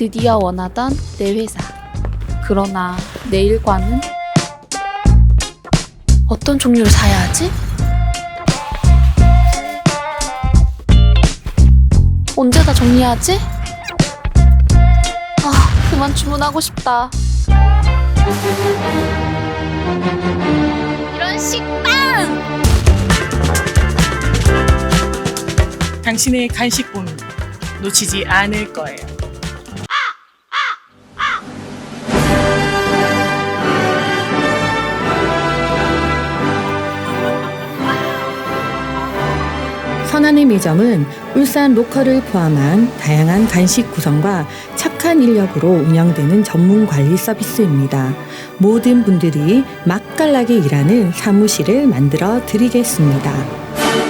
드디어 원하던 내 회사. 그러나 내 일과는 어떤 종류를 사야 하지? 언제 다 정리하지? 아, 그만 주문하고 싶다. 이런 식빵! 당신의 간식 고민 놓치지 않을 거예요. 선한의 매점은 울산 로컬을 포함한 다양한 간식 구성과 착한 인력으로 운영되는 전문 관리 서비스입니다. 모든 분들이 맛깔나게 일하는 사무실을 만들어 드리겠습니다.